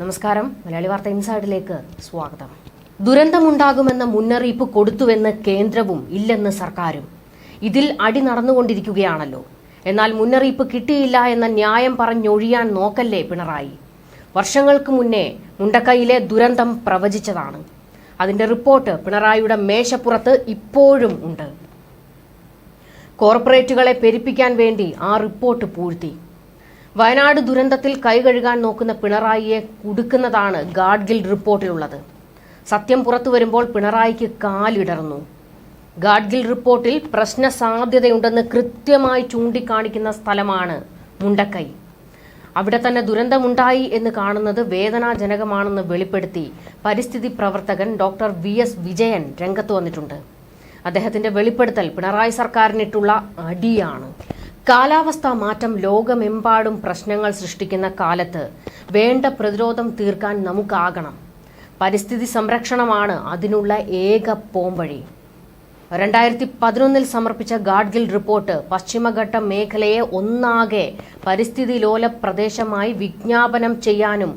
നമസ്കാരം. മലയാളി വാർത്ത ഇൻസൈഡിലേക്ക് സ്വാഗതം. ദുരന്തമുണ്ടാകുമെന്ന മുന്നറിയിപ്പ് കൊടുത്തുവെന്ന് കേന്ദ്രവും ഇല്ലെന്ന് സർക്കാരും. ഇതിൽ അടി നടന്നുകൊണ്ടിരിക്കുകയാണല്ലോ. എന്നാൽ മുന്നറിയിപ്പ് കിട്ടിയില്ല എന്ന ന്യായം പറഞ്ഞൊഴിയാൻ നോക്കല്ലേ പിണറായി. വർഷങ്ങൾക്ക് മുന്നേ മുണ്ടക്കൈയിലെ ദുരന്തം പ്രവചിച്ചതാണ്. അതിന്റെ റിപ്പോർട്ട് പിണറായിയുടെ മേശപ്പുറത്ത് ഇപ്പോഴും ഉണ്ട്. കോർപ്പറേറ്റുകളെ പെരുപ്പിക്കാൻ വേണ്ടി ആ റിപ്പോർട്ട് പൂഴ്ത്തി. വയനാട് ദുരന്തത്തിൽ കൈകഴുകാൻ നോക്കുന്ന പിണറായിയെ കുടുക്കുന്നതാണ് ഗാഡ്ഗിൽ റിപ്പോർട്ടിലുള്ളത്. സത്യം പുറത്തു വരുമ്പോൾ പിണറായിക്ക് കാലിടർന്നു. ഗാഡ്ഗിൽ റിപ്പോർട്ടിൽ പ്രശ്ന സാധ്യതയുണ്ടെന്ന് കൃത്യമായി ചൂണ്ടിക്കാണിക്കുന്ന സ്ഥലമാണ് മുണ്ടക്കൈ. അവിടെ തന്നെ ദുരന്തമുണ്ടായി എന്ന് കാണുന്നത് വേദനാജനകമാണെന്ന് വെളിപ്പെടുത്തി പരിസ്ഥിതി പ്രവർത്തകൻ ഡോക്ടർ വി എസ് വിജയൻ രംഗത്ത് വന്നിട്ടുണ്ട്. അദ്ദേഹത്തിന്റെ വെളിപ്പെടുത്തൽ പിണറായി സർക്കാരിനിട്ടുള്ള അടിയാണ്. കാലാവസ്ഥാ മാറ്റം ലോകമെമ്പാടും പ്രശ്നങ്ങൾ സൃഷ്ടിക്കുന്ന കാലത്ത് വേണ്ട പ്രതിരോധം തീർക്കാൻ നമുക്കാകണം. പരിസ്ഥിതി സംരക്ഷണമാണ് അതിനുള്ള ഏക പോംവഴി. രണ്ടായിരത്തി പതിനൊന്നിൽ സമർപ്പിച്ച ഗാഡ്ഗിൽ റിപ്പോർട്ട് പശ്ചിമഘട്ട മേഖലയെ ഒന്നാകെ പരിസ്ഥിതി ലോല പ്രദേശമായി വിജ്ഞാപനം ചെയ്യാനും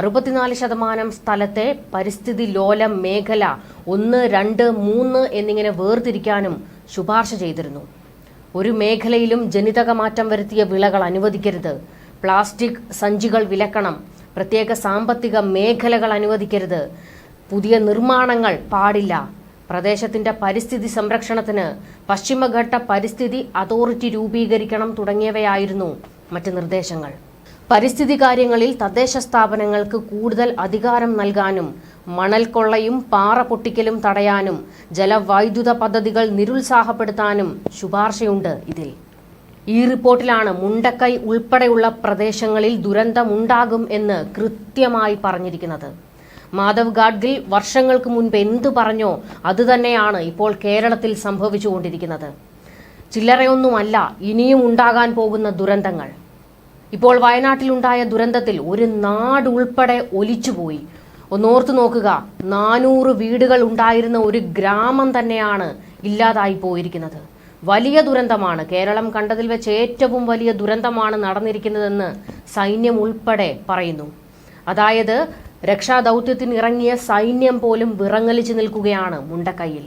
അറുപത്തിനാല് ശതമാനം സ്ഥലത്തെ പരിസ്ഥിതി ലോല മേഖല ഒന്ന് രണ്ട് മൂന്ന് എന്നിങ്ങനെ വേർതിരിക്കാനും ശുപാർശ ചെയ്തിരുന്നു. ഒരു മേഖലയിലും ജനിതക മാറ്റം വരുത്തിയ വിളകൾ അനുവദിക്കരുത്. പ്ലാസ്റ്റിക് സഞ്ചികൾ വിലക്കണം. പ്രത്യേക സാമ്പത്തിക മേഖലകൾ അനുവദിക്കരുത്. പുതിയ നിർമ്മാണങ്ങൾ പാടില്ല. പ്രദേശത്തിന്റെ പരിസ്ഥിതി സംരക്ഷണത്തിന് പശ്ചിമഘട്ട പരിസ്ഥിതി അതോറിറ്റി രൂപീകരിക്കണം തുടങ്ങിയവയായിരുന്നു മറ്റ് നിർദ്ദേശങ്ങൾ. പരിസ്ഥിതി കാര്യങ്ങളിൽ തദ്ദേശ സ്ഥാപനങ്ങൾക്ക് കൂടുതൽ അധികാരം നൽകാനും മണൽ കൊള്ളയും പാറ പൊട്ടിക്കലും തടയാനും ജലവൈദ്യുത പദ്ധതികൾ നിരുത്സാഹപ്പെടുത്താനും ശുപാർശയുണ്ട് ഇതിൽ. ഈ റിപ്പോർട്ടിലാണ് മുണ്ടക്കൈ ഉൾപ്പെടെയുള്ള പ്രദേശങ്ങളിൽ ദുരന്തമുണ്ടാകും എന്ന് കൃത്യമായി പറഞ്ഞിരിക്കുന്നത്. മാധവ് ഗാഡ്ഗിൽ വർഷങ്ങൾക്ക് മുൻപ് എന്തു പറഞ്ഞോ അതുതന്നെയാണ് ഇപ്പോൾ കേരളത്തിൽ സംഭവിച്ചുകൊണ്ടിരിക്കുന്നത്. ചില്ലറയൊന്നുമല്ല ഇനിയും ഉണ്ടാകാൻ പോകുന്ന ദുരന്തങ്ങൾ. ഇപ്പോൾ വയനാട്ടിലുണ്ടായ ദുരന്തത്തിൽ ഒരു നാടുൾപ്പെടെ ഒലിച്ചുപോയി. ഒന്നോർത്തു നോക്കുക. നാനൂറ് വീടുകൾ ഉണ്ടായിരുന്ന ഒരു ഗ്രാമം തന്നെയാണ് ഇല്ലാതായി പോയിരിക്കുന്നത്. വലിയ ദുരന്തമാണ്. കേരളം കണ്ടതിൽ വെച്ച് ഏറ്റവും വലിയ ദുരന്തമാണ് നടന്നിരിക്കുന്നതെന്ന് സൈന്യം ഉൾപ്പെടെ പറയുന്നു. അതായത് രക്ഷാദൗത്യത്തിന് ഇറങ്ങിയ സൈന്യം പോലും വിറങ്ങലിച്ചു നിൽക്കുകയാണ് മുണ്ടക്കൈയിൽ.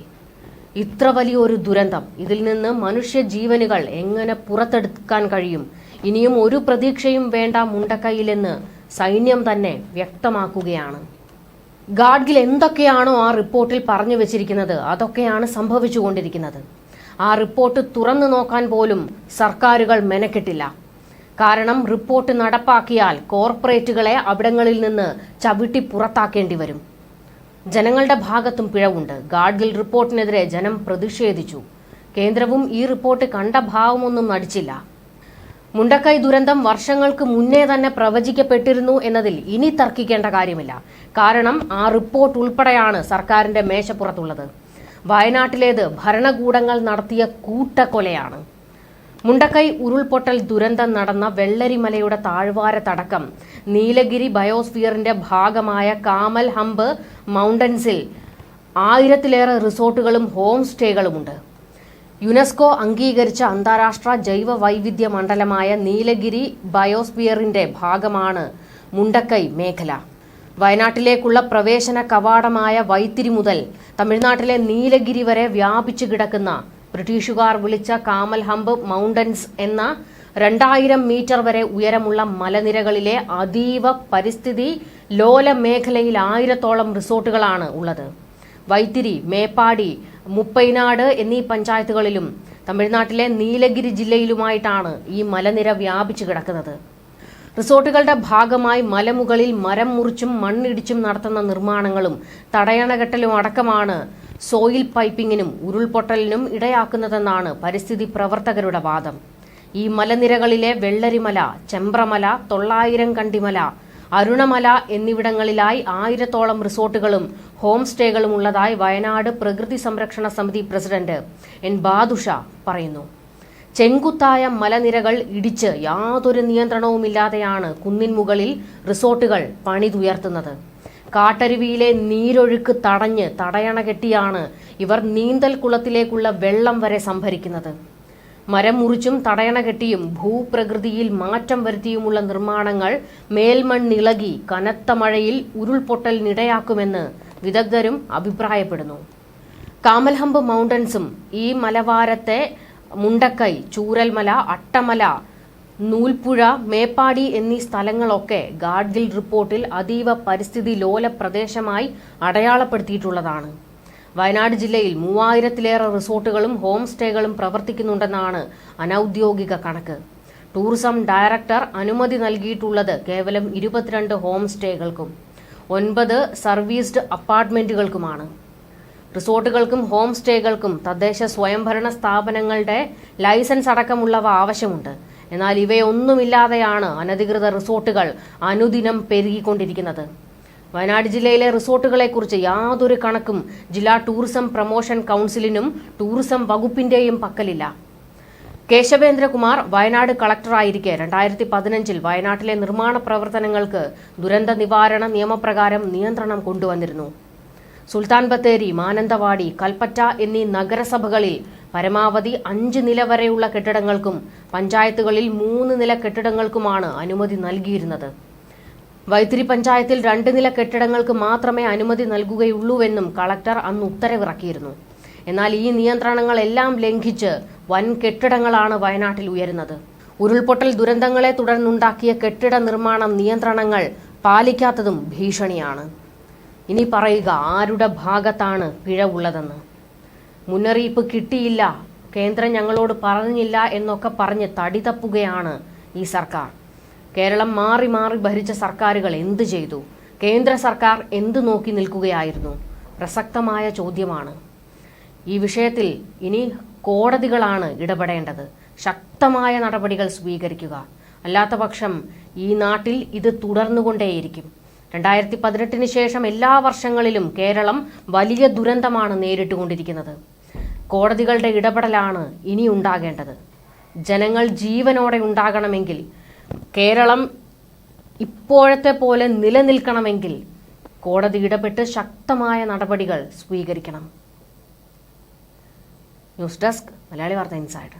ഇത്ര വലിയൊരു ദുരന്തം. ഇതിൽ നിന്ന് മനുഷ്യ ജീവനുകൾ എങ്ങനെ പുറത്തെടുക്കാൻ കഴിയും? ഇനിയും ഒരു പ്രതീക്ഷയും വേണ്ട മുണ്ടക്കൈയിലെന്ന് സൈന്യം തന്നെ വ്യക്തമാക്കുകയാണ്. ഗാഡ്ഗിൽ എന്തൊക്കെയാണോ ആ റിപ്പോർട്ടിൽ പറഞ്ഞു വെച്ചിരിക്കുന്നത്? അതൊക്കെയാണ് സംഭവിച്ചുകൊണ്ടിരിക്കുന്നത്. ആ റിപ്പോർട്ട് തുറന്നു നോക്കാൻ പോലും സർക്കാരുകൾ മെനക്കെട്ടില്ല. കാരണം റിപ്പോർട്ട് നടപ്പാക്കിയാൽ കോർപ്പറേറ്റുകളെ അവിടങ്ങളിൽ നിന്ന് ചവിട്ടി പുറത്താക്കേണ്ടി വരും. ജനങ്ങളുടെ ഭാഗത്തും പിഴവുണ്ട്. ഗാഡ്ഗിൽ റിപ്പോർട്ടിനെതിരെ ജനം പ്രതിഷേധിച്ചു. കേന്ദ്രവും ഈ റിപ്പോർട്ട് കണ്ട ഭാവമൊന്നും നടിച്ചില്ല. മുണ്ടക്കൈ ദുരന്തം വർഷങ്ങൾക്ക് മുന്നേ തന്നെ പ്രവചിക്കപ്പെട്ടിരുന്നു എന്നതിൽ ഇനി തർക്കിക്കേണ്ട കാര്യമില്ല. കാരണം ആ റിപ്പോർട്ട് ഉൾപ്പെടെയാണ് സർക്കാരിന്റെ മേശപ്പുറത്തുള്ളത്. വയനാട്ടിലേത് ഭരണകൂടങ്ങൾ നടത്തിയ കൂട്ടക്കൊലയാണ്. മുണ്ടക്കൈ ഉരുൾപൊട്ടൽ ദുരന്തം നടന്ന വെള്ളരിമലയുടെ താഴ്വാരത്തടക്കം നീലഗിരി ബയോസ്ഫിയറിന്റെ ഭാഗമായ കാമൽ ഹംബ് മൗണ്ടൻസിൽ ആയിരത്തിലേറെ റിസോർട്ടുകളും ഹോം സ്റ്റേകളുമുണ്ട്. യുനെസ്കോ അംഗീകരിച്ച അന്താരാഷ്ട്ര ജൈവ വൈവിധ്യ മണ്ഡലമായ നീലഗിരി ബയോസ്ഫിയറിന്റെ ഭാഗമാണ് മുണ്ടക്കൈ മേഖല. വയനാട്ടിലേക്കുള്ള പ്രവേശന കവാടമായ വൈത്തിരി മുതൽ തമിഴ്നാട്ടിലെ നീലഗിരി വരെ വ്യാപിച്ചു കിടക്കുന്ന ബ്രിട്ടീഷുകാർ വിളിച്ച കാമൽ ഹംബ് മൗണ്ടൻസ് എന്ന രണ്ടായിരം മീറ്റർ വരെ ഉയരമുള്ള മലനിരകളിലെ അതീവ പരിസ്ഥിതി ലോല മേഖലയിൽ ആയിരത്തോളം റിസോർട്ടുകളാണ് ഉള്ളത്. വൈത്തിരി മേപ്പാടി മുപ്പൈനാട് എന്നീ പഞ്ചായത്തുകളിലും തമിഴ്നാട്ടിലെ നീലഗിരി ജില്ലയിലുമായിട്ടാണ് ഈ മലനിര വ്യാപിച്ചു കിടക്കുന്നത്. റിസോർട്ടുകളുടെ ഭാഗമായി മലമുകളിൽ മരം മുറിച്ചും മണ്ണിടിച്ചും നടത്തുന്ന നിർമ്മാണങ്ങളും തടയണകെട്ടലും അടക്കമാണ് സോയിൽ പൈപ്പിങ്ങിനും ഉരുൾപൊട്ടലിനും ഇടയാക്കുന്നതെന്നാണ് പരിസ്ഥിതി പ്രവർത്തകരുടെ വാദം. ഈ മലനിരകളിലെ വെള്ളരിമല ചെമ്പ്രമല തൊള്ളായിരം കണ്ടിമല അരുണമല എന്നിവിടങ്ങളിലായി ആയിരത്തോളം റിസോർട്ടുകളും ഹോം സ്റ്റേകളും ഉള്ളതായി വയനാട് പ്രകൃതി സംരക്ഷണ സമിതി പ്രസിഡന്റ് എൻ ബാദുഷ പറയുന്നു. ചെങ്കുത്തായ മലനിരകൾ ഇടിച്ച് യാതൊരു നിയന്ത്രണവുമില്ലാതെയാണ് കുന്നിൻമുകളിൽ റിസോർട്ടുകൾ പണിതുയർത്തുന്നത്. കാട്ടരുവിയിലെ നീരൊഴുക്ക് തടഞ്ഞ് തടയണ കെട്ടിയാണ് ഇവർ നീന്തൽ കുളത്തിലേക്കുള്ള വെള്ളം വരെ സംഭരിക്കുന്നത്. മരം മുറിച്ചും തടയണ കെട്ടിയും ഭൂപ്രകൃതിയിൽ മാറ്റം വരുത്തിയുമുള്ള നിർമ്മാണങ്ങൾ മേൽമണ്ണിളകി കനത്ത മഴയിൽ ഉരുൾപൊട്ടലിനിടയാക്കുമെന്ന് വിദഗ്ധരും അഭിപ്രായപ്പെടുന്നു. കാമൽഹമ്പ് മൗണ്ടൻസും ഈ മലവാരത്തെ മുണ്ടക്കൈ ചൂരൽമല അട്ടമല നൂൽപ്പുഴ മേപ്പാടി എന്നീ സ്ഥലങ്ങളൊക്കെ ഗാഡ്ഗിൽ റിപ്പോർട്ടിൽ അതീവ പരിസ്ഥിതി ലോല പ്രദേശമായി അടയാളപ്പെടുത്തിയിട്ടുള്ളതാണ്. വയനാട് ജില്ലയിൽ മൂവായിരത്തിലേറെ റിസോർട്ടുകളും ഹോം സ്റ്റേകളും പ്രവർത്തിക്കുന്നുണ്ടെന്നാണ് അനൌദ്യോഗിക കണക്ക്. ടൂറിസം ഡയറക്ടർ അനുമതി നൽകിയിട്ടുള്ളത് കേവലം ഇരുപത്തിരണ്ട് ഹോം സ്റ്റേകൾക്കും ഒൻപത് സർവീസ്ഡ് അപ്പാർട്ട്മെന്റുകൾക്കുമാണ്. റിസോർട്ടുകൾക്കും ഹോം സ്റ്റേകൾക്കും തദ്ദേശ സ്വയംഭരണ സ്ഥാപനങ്ങളുടെ ലൈസൻസ് അടക്കമുള്ളവ ആവശ്യമുണ്ട്. എന്നാൽ ഇവയൊന്നുമില്ലാതെയാണ് അനധികൃത റിസോർട്ടുകൾ അനുദിനം പെരുകിക്കൊണ്ടിരിക്കുന്നത്. വയനാട് ജില്ലയിലെ റിസോർട്ടുകളെക്കുറിച്ച് യാതൊരു കണക്കും ജില്ലാ ടൂറിസം പ്രൊമോഷൻ കൗൺസിലിനും ടൂറിസം വകുപ്പിന്റെയും പക്കലില്ല. കേശവേന്ദ്രകുമാർ വയനാട് കളക്ടറായിരിക്കെ. രണ്ടായിരത്തി പതിനഞ്ചിൽ വയനാട്ടിലെ നിർമ്മാണ പ്രവർത്തനങ്ങൾക്ക് ദുരന്ത നിവാരണ നിയമപ്രകാരം നിയന്ത്രണം കൊണ്ടുവന്നിരുന്നു. സുൽത്താൻ ബത്തേരി മാനന്തവാടി കൽപ്പറ്റ എന്നീ നഗരസഭകളിൽ പരമാവധി അഞ്ച് നില വരെയുള്ള കെട്ടിടങ്ങൾക്കും പഞ്ചായത്തുകളിൽ മൂന്ന് നില കെട്ടിടങ്ങൾക്കുമാണ് അനുമതി നൽകിയിരുന്നത്. വൈത്തിരി പഞ്ചായത്തിൽ രണ്ട് നില കെട്ടിടങ്ങൾക്ക് മാത്രമേ അനുമതി നൽകുകയുള്ളൂവെന്നും കളക്ടർ അന്ന് ഉത്തരവിറക്കിയിരുന്നു. എന്നാൽ ഈ നിയന്ത്രണങ്ങളെല്ലാം ലംഘിച്ച് വൻ കെട്ടിടങ്ങളാണ് വയനാട്ടിൽ ഉയരുന്നത്. ഉരുൾപൊട്ടൽ ദുരന്തങ്ങളെ തുടർന്നുണ്ടാക്കിയ കെട്ടിട നിർമ്മാണ നിയന്ത്രണങ്ങൾ പാലിക്കാത്തതും ഭീഷണിയാണ്. ഇനി പറയുക ആരുടെ ഭാഗത്താണ് പിഴവുള്ളതെന്ന് മുന്നറിയിപ്പ് കിട്ടിയില്ല. കേന്ദ്രം ഞങ്ങളോട് പറഞ്ഞില്ല എന്നൊക്കെ പറഞ്ഞ് തടി തപ്പുകയാണ് ഈ സർക്കാർ. കേരളം മാറി മാറി ഭരിച്ച സർക്കാരുകൾ എന്തു ചെയ്തു? കേന്ദ്ര സർക്കാർ എന്തു നോക്കി നിൽക്കുകയായിരുന്നു? പ്രസക്തമായ ചോദ്യമാണ്. ഈ വിഷയത്തിൽ ഇനി കോടതികളാണ് ഇടപെടേണ്ടത്. ശക്തമായ നടപടികൾ സ്വീകരിക്കുക. അല്ലാത്തപക്ഷം ഈ നാട്ടിൽ ഇത് തുടർന്നുകൊണ്ടേയിരിക്കും. രണ്ടായിരത്തി പതിനെട്ടിന് ശേഷം എല്ലാ വർഷങ്ങളിലും കേരളം വലിയ ദുരന്തമാണ് നേരിട്ടുകൊണ്ടിരിക്കുന്നത്. കോടതികളുടെ ഇടപെടലാണ് ഇനി ഉണ്ടാകേണ്ടത്. ജനങ്ങൾ ജീവനോടെ ഉണ്ടാകണമെങ്കിൽ കേരളം ഇപ്പോഴത്തെ പോലെ നിലനിൽക്കണമെങ്കിൽ കോടതി ഇടപെട്ട് ശക്തമായ നടപടികൾ സ്വീകരിക്കണം. ന്യൂസ് ഡെസ്ക് മലയാളി വാർത്ത ഇൻസൈഡ്.